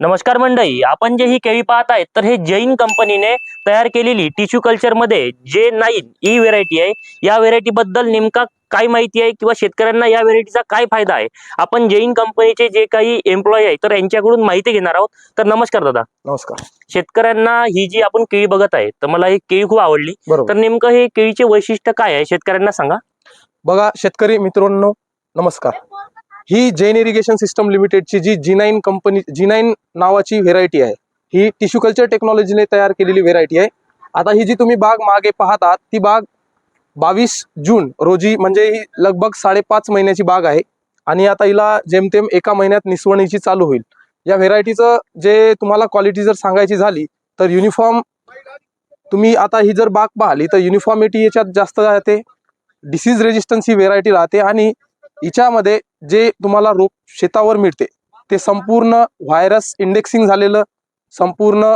नमस्कार मंडळी आपण जे ही केळी पाहत आहेत तर हे जैन कंपनीने तयार केलेली टिश्यू कल्चरमध्ये जे नाईन ई व्हेरायटी आहे या व्हेरायटी बद्दल नेमका काय माहिती आहे किंवा शेतकऱ्यांना या व्हेरायटीचा काय फायदा आहे? आपण जैन कंपनीचे जे काही एम्प्लॉई आहे तर यांच्याकडून माहिती घेणार आहोत. तर नमस्कार दादा. नमस्कार. शेतकऱ्यांना ही जी आपण केळी बघत आहे तर मला ही केळी खूप आवडली. तर नेमकं हे केळीचे वैशिष्ट्य काय आहे? शेतकऱ्यांना सांगा. बघा शेतकरी मित्रांनो नमस्कार. ही Jain irrigation system लिमिटेडची G G nine company G nine नावाची व्हेरायटी आहे. ही टिश्यू कल्चर टेक्नॉलॉजीने तयार केलेली व्हेरायटी आहे. आता ही जी तुम्ही बाग मागे पाहत आहात ती बाग बावीस जून रोजी म्हणजे ही लगभग साडेपाच महिन्याची बाग आहे. आणि आता हिला जेमतेम एका महिन्यात निसवणीची चालू होईल. या व्हेरायटीचं जे तुम्हाला क्वालिटी जर सांगायची झाली तर युनिफॉर्म तुम्ही आता ही जर बाग पाहिली तर युनिफॉर्मिटी याच्यात जास्त राहते. डिसीज रेजिस्टन्स ही व्हेरायटी राहते. आणि हिच्यामध्ये जे तुम्हाला रोप शेतावर मिळते ते संपूर्ण व्हायरस इंडेक्सिंग झालेलं संपूर्ण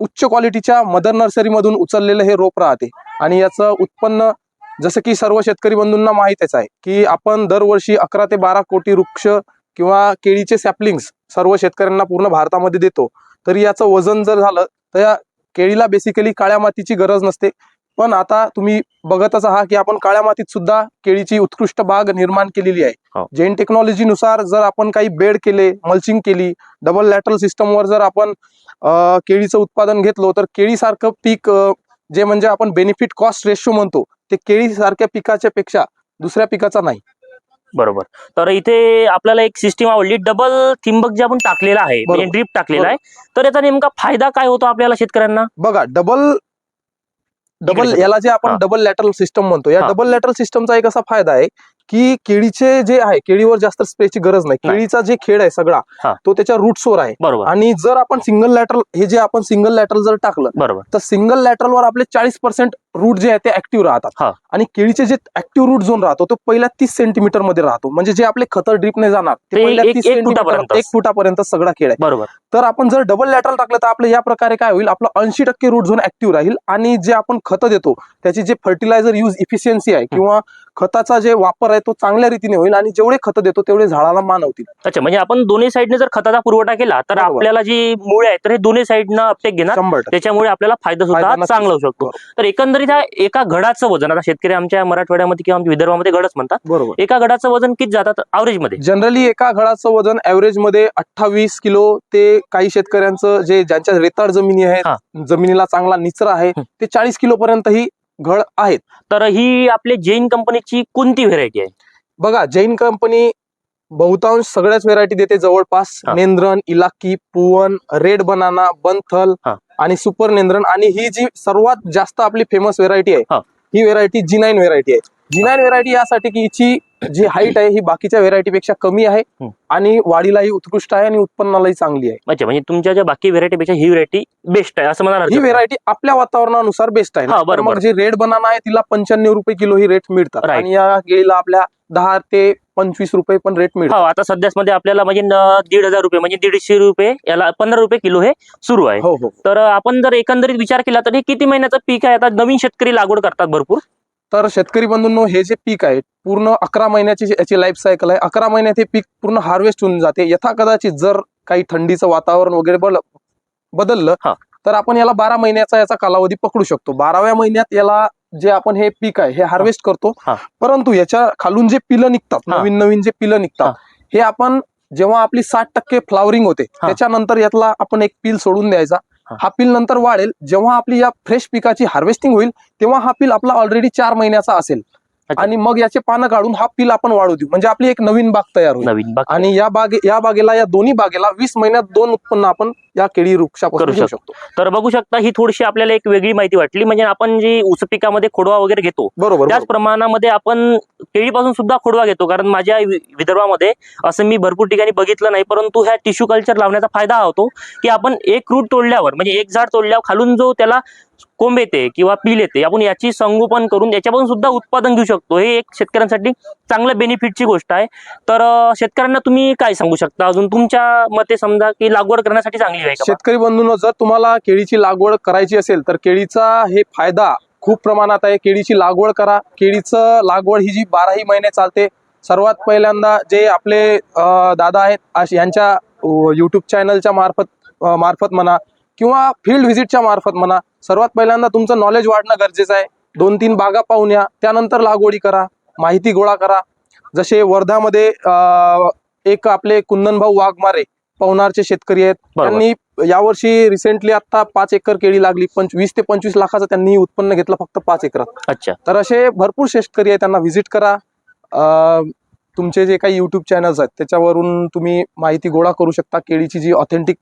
उच्च क्वालिटीच्या मदर नर्सरीमधून उचललेलं हे रोप राहते. आणि याचं उत्पन्न जसं की सर्व शेतकरी बंधूंना माहितीच आहे की आपण दरवर्षी अकरा ते बारा कोटी वृक्ष किंवा केळीचे सॅपलिंग्स सर्व शेतकऱ्यांना पूर्ण भारतामध्ये देतो. तरी याचं वजन जर झालं तर या केळीला बेसिकली काळ्या मातीची गरज नसते. पण आता तुम्ही बघतच आहात की आपण काळ्या मातीत सुद्धा केळीची उत्कृष्ट बाग निर्माण केलेली हो. आहे जैन टेक्नॉलॉजीनुसार जर आपण काही बेड केले मल्चिंग केली डबल लॅटरल सिस्टमवर जर आपण केळीचं उत्पादन घेतलो तर केळीसारखं पीक जे म्हणजे आपण बेनिफिट कॉस्ट रेशो म्हणतो ते केळीसारख्या पिकाच्या पेक्षा दुसऱ्या पिकाचा नाही. बरोबर. तर इथे आपल्याला एक सिस्टीम आवडली डबल थिंबक जे आपण टाकलेला आहे म्हणजे. ड्रीप टाकलेला आहे तर याचा नेमका फायदा काय होतो आपल्याला शेतकऱ्यांना? बघा डबल डबल याला जे. आपण डबल लॅटरल सिस्टम म्हणतो या. डबल लॅटरल सिस्टमचा एक असा फायदा आहे की केळीचे जे आहे केळीवर जास्त स्प्रेची गरज नाही. केळीचा जे खेळ आहे सगळा. तो त्याच्या रूट्सवर आहे. बरोबर. आणि जर आपण सिंगल लॅटरल हे जे आपण सिंगल लॅटरल जर टाकलं बरोबर. तर सिंगल लॅटरलवर आपले चाळीस पर्सेंट रूट जे आहे ते ऍक्टिव्ह. राहतात. आणि केळीचे जे ऍक्टिव्ह रूट झोन राहतो तो पहिल्या तीस सेंटीमीटरमध्ये राहतो. म्हणजे जे आपले खतर ड्रीपने जाणार ते पहिल्या तीस सेंटीमीटर. एक फुटापर्यंत सगळा खेळ आहे. बरोबर. तर आपण जर डबल लॅटरल टाकलं तर आपलं या प्रकारे काय होईल आपलं ऐंशी टक्के रूट झोन ऍक्टिव्ह राहील. आणि जे आपण खतं देतो त्याची जे फर्टिलायझर यूज इफिशियन्सी आहे किंवा खताचा जे वापर आहे तो चांगल्या रीतीने होईल आणि जेवढे खतं देतो तेवढे झाडाला मानवतील अच्छा म्हणजे आपण दोन्ही साईडने जर खताचा पुरवठा केला तर बरोबर. आपल्याला जी मुळे आहेत तर हे दोन्ही साईडनं अपटेक घेणार शंभर टक्के त्याच्यामुळे आपल्याला फायदा फायदा सुद्धा नक्कीच चांगला होऊ शकतो बरोबर. तर एकंदरीत हा एका घडाचं वजन आता शेतकरी आमच्या मराठवाड्यामध्ये किंवा आमच्या विदर्भामध्ये घडच म्हणतात बरोबर एका घडाचं वजन किती जातात अवरेजमध्ये जनरली एका घडाचं वजन ऍव्हरेजमध्ये अठ्ठावीस किलो ते काही शेतकऱ्यांचं जे ज्यांच्या रेताळ जमिनी हा. आहेत जमिनीला चांगला निचरा आहे हं. ते चाळीस किलो पर्यंत ही घड आहेत तर ही आपली जैन कंपनीची कोणती व्हेरायटी आहे बघा जैन कंपनी बहुतांश सगळ्याच व्हेरायटी देते जवळपास हा. नेंद्रन इलाकी पुवन रेड बनाना बनथल हा. आणि सुपर नेंद्रन आणि ही जी सर्वात जास्त आपली फेमस व्हेरायटी हा. आहे ही व्हेरायटी जी नाईन व्हेरायटी आहे जी नाईन व्हेरायटी यासाठी की हिची जी हाईट आहे ही बाकीच्या व्हेरायटी पेक्षा कमी आहे. आणि वाढीलाही उत्कृष्ट आहे आणि उत्पन्नालाही चांगली आहे. अच्छा म्हणजे तुमच्या ज्या बाकी व्हेरायटी पेक्षा ही व्हेरायटी बेस्ट आहे असं मला ही व्हेरायटी आपल्या वातावरणानुसार बेस्ट आहे. बरोबर. मग जे रेड बनाना आहे तिला पंच्याण्णव रुपये किलो ही रेट मिळतात. आणि या केळीला आपल्या दहा ते पंचवीस रुपये पण रेट मिळतात. हो आता सध्याच मध्ये आपल्याला म्हणजे दीड हजार रुपये म्हणजे दीडशे रुपये याला पंधरा रुपये किलो हे सुरू आहे. हो हो. तर आपण जर एकंदरीत विचार केला तर हे किती महिन्याचं पीक आहे? आता नवीन शेतकरी लागवड करतात भरपूर. तर शेतकरी बंधूंनो हे जे पीक आहे पूर्ण अकरा महिन्याची याची लाईफ सायकल आहे अकरा महिन्यात हे पीक पूर्ण हार्वेस्ट होऊन जाते यथा कदाचित जर काही थंडीचं वातावरण वगैरे बदललं हा. तर आपण याला बारा महिन्याचा याचा कालावधी पकडू शकतो बाराव्या महिन्यात याला जे आपण हे पीक आहे हे हार्वेस्ट करतो. परंतु याच्या खालून जे पिलं निघतात. नवीन नवीन जे पिलं निघतात हे आपण जेव्हा आपली साठ टक्के फ्लावरिंग होते. त्याच्यानंतर यातला आपण एक पील सोडून द्यायचा हा. पील नंतर वाढेल जेव्हा आपली या फ्रेश पिकाची हार्वेस्टिंग होईल तेव्हा हा पील आपला ऑलरेडी चार महिन्याचा असेल. आणि मग याचे पानं काढून हा पील आपण वाढू देऊ म्हणजे आपली एक नवीन बाग तयार होईल आणि या बागे या बागेला या दोन्ही बागेला वीस महिन्यात दोन उत्पन्न आपण या केळी वृक्षापासून करू शकतो. तर बघू शकता ही थोडीशी आपल्याला एक वेगळी माहिती वाटली. म्हणजे आपण जी ऊस पिकामध्ये खोडवा वगैरे घेतो बरोबर त्याच. प्रमाणामध्ये आपण केळीपासून सुद्धा खोडवा घेतो. कारण माझ्या विदर्भामध्ये असं मी भरपूर ठिकाणी बघितलं नाही परंतु ह्या टिश्यू कल्चर लावण्याचा फायदा हा होतो की आपण एक रूट तोडल्यावर म्हणजे एक झाड तोडल्यावर खालून जो त्याला कोंब येते किंवा पील येते आपण याची संगोपन करून याच्यापासून सुद्धा उत्पादन घेऊ शकतो. हे एक शेतकऱ्यांसाठी चांगल्या बेनिफिटची गोष्ट आहे. तर शेतकऱ्यांना तुम्ही काय सांगू शकता? अजून तुमच्या मते समजा की लागवड करण्यासाठी चांगली आहे का शेतकरी बंधूंनो जर तुम्हाला केळीची लागवड करायची असेल तर केळीचा हे फायदा खूप प्रमाणात आहे. केळीची लागवड करा. केळीचं लागवड ही जी बाराही महिने चालते सर्वात पहिल्यांदा जे आपले दादा आहेत यांच्या युट्यूब चॅनलच्या मार्फत मार्फत म्हणा किंवा फील्ड व्हिजिटच्या मार्फत म्हणा सर्वात पहिल्यांदा तुमचं नॉलेज वाढणं गरजेचं आहे. दोन तीन बागा पाहून या. त्यानंतर लागवडी करा. माहिती गोळा करा. जसे वर्धामध्ये एक आपले कुंदन भाऊ वाघमारे पवनारचे शेतकरी आहेत. त्यांनी यावर्षी रिसेंटली आता पाच एकर केळी लागली. पंच वीस ते पंचवीस लाखाचं त्यांनी उत्पन्न घेतलं फक्त पाच एकरात. अच्छा. तर असे भरपूर शेतकरी आहेत त्यांना व्हिजिट करा. तुमचे जे काही युट्यूब चॅनल्स आहेत त्याच्यावरून तुम्ही माहिती गोळा करू शकता. केळीची जी ऑथेंटिक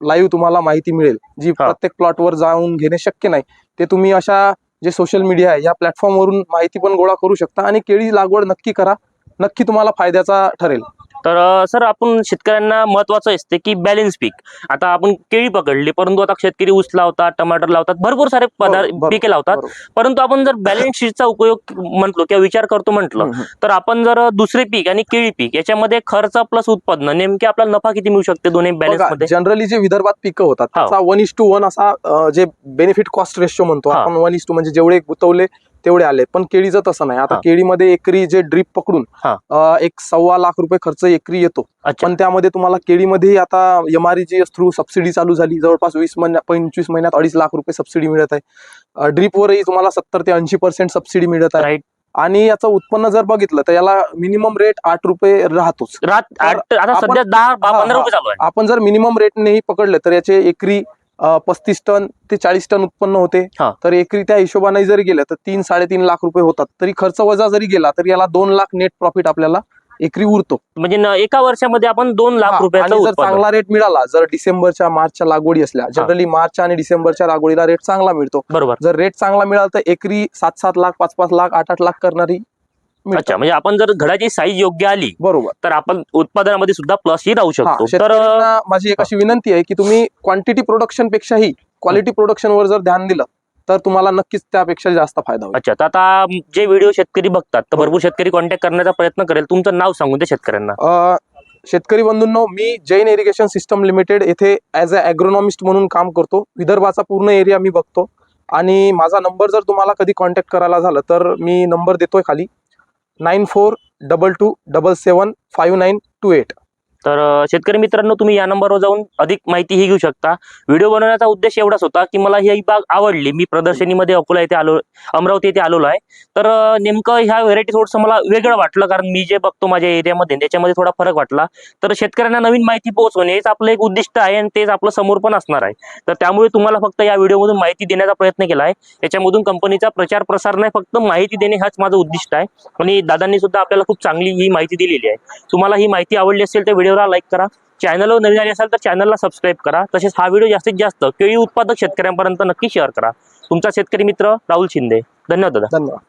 लाईव्ह तुम्हाला माहिती मिळेल जी. प्रत्येक प्लॉटवर जाऊन घेणे शक्य नाही ते तुम्ही अशा जे सोशल मीडिया आहे या प्लॅटफॉर्मवरून माहिती पण गोळा करू शकता. आणि केळी लागवड नक्की करा. नक्की तुम्हाला फायद्याचा ठरेल. तर सर आपण शेतकऱ्यांना महत्वाचं असते की बॅलन्स पीक आता आपण केळी पकडली परंतु आता शेतकरी ऊस लावतात टमाटर लावतात भरपूर सारे पदार्थ बरोबर, पिके लावतात. परंतु आपण जर बॅलन्स शीटचा उपयोग म्हटलो किंवा विचार करतो म्हटलं. तर आपण जर दुसरे पीक आणि केळी पीक याच्यामध्ये खर्च प्लस उत्पन्न नेमके आपल्याला नफा किती मिळू शकते दोन्ही बॅलन्समध्ये जनरली जे विदर्भात पिकं होतात हा. वन इस टू वन असा जे बेनिफिट कॉस्ट रेशो म्हणतो हा. आपण वन इस टू म्हणजे जेवढे गुतवले तेवढे आले पण केळीचं तसं नाही. आता हा. केळीमध्ये एकरी जे ड्रीप पकडून हा. अं, एक सव्वा लाख रुपये खर्च एकरी येतो. अच्छा. पण त्यामध्ये तुम्हाला केळीमध्ये आता एम आर थ्रू सबसिडी चालू झाली. जवळपास वीस महिन्या पंचवीस महिन्यात अडीच लाख रुपये सबसिडी मिळत आहे. ड्रीपवरही तुम्हाला सत्तर ते ऐंशी पर्सेंट सबसिडी मिळत आहे. राईट आणि याचं उत्पन्न जर बघितलं तर याला मिनिमम रेट आठ रुपये राहतोच. रात आठ- आता आपण- सध्या दहा बा- हा, पंधरा हा. रुपये चालू आहे. आपण जर मिनिमम रेटनेही पकडले तर याचे एकरी पस्तीस टन ते चाळीस टन उत्पन्न होते. हा. तर एकरी त्या हिशोबाने जरी गेलं तर तीन साडेतीन लाख रुपये होतात. तरी खर्च वजा जरी गेला तर याला दोन लाख नेट प्रॉफिट आपल्याला एकरी उरतो. म्हणजे एका वर्षामध्ये आपण दोन लाख रुपयाचं आणि जर चांगला रेट मिळाला जर डिसेंबरच्या मार्चच्या लागवडी असल्या जनरली मार्च आणि डिसेंबरच्या लागवडीला रेट चांगला मिळतो. बरोबर. जर रेट चांगला मिळाला तर एकरी सात सात लाख पाच पाच लाख आठ आठ लाख करणारी. अच्छा म्हणजे आपण जर घडाची साईज योग्य आली बरोबर. तर आपण उत्पादनामध्ये सुद्धा प्लस ही राहू हा, शकतो तर माझी एक अशी विनंती आहे की तुम्ही क्वांटिटी प्रोडक्शन पेक्षाही क्वालिटी प्रोडक्शन वर जर ध्यान दिलं तर तुम्हाला नक्कीच त्यापेक्षा जास्त फायदा होईल. अच्छा तर आता जे व्हिडिओ शेतकरी बघतात तर भरपूर शेतकरी कॉन्टॅक्ट करण्याचा प्रयत्न करेल. तुमचं नाव सांगून द्या शेतकऱ्यांना. शेतकरी बंधूंनो मी जैन इरिगेशन सिस्टम लिमिटेड येथे ॲज अ ॲग्रोनॉमिस्ट म्हणून काम करतो. विदर्भाचा पूर्ण एरिया मी बघतो. आणि माझा नंबर जर तुम्हाला कधी कॉन्टॅक्ट करायला झालं तर मी नंबर देतोय खाली. nine four double two double seven five nine two eight. तर शेतकरी मित्रांनो तुम्ही या नंबरवर जाऊन अधिक माहिती ही घेऊ शकता. व्हिडिओ बनवण्याचा उद्देश एवढाच होता की मला ही बाग आवडली. मी प्रदर्शनीमध्ये अकोला येथे आलो अमरावती येथे आलेलो आहे. तर नेमकं ह्या व्हेरायटी थोडंसं मला वेगळं वाटलं कारण मी जे बघतो माझ्या एरियामध्ये त्याच्यामध्ये थोडा फरक वाटला. तर शेतकऱ्यांना नवीन माहिती पोहोचवणे हेच आपलं एक उद्दिष्ट आहे आणि तेच आपलं समोर पण असणार आहे. तर त्यामुळे तुम्हाला फक्त या व्हिडिओमधून माहिती देण्याचा प्रयत्न केला आहे. याच्यामधून कंपनीचा प्रचार प्रसार नाही फक्त माहिती देणे हाच माझं उद्दिष्ट आहे. आणि दादांनी सुद्धा आपल्याला खूप चांगली ही माहिती दिलेली आहे. तुम्हाला ही माहिती आवडली असेल तर व्हिडिओ व्हिडिओला लाईक करा. चॅनलवर नवीन आले असाल तर चॅनलला सबस्क्राईब करा. तसेच हा व्हिडिओ जास्तीत जास्त केळी उत्पादक शेतकऱ्यांपर्यंत नक्की शेअर करा. तुमचा शेतकरी मित्र राहुल शिंदे. धन्यवाद दादा. धन्यवाद.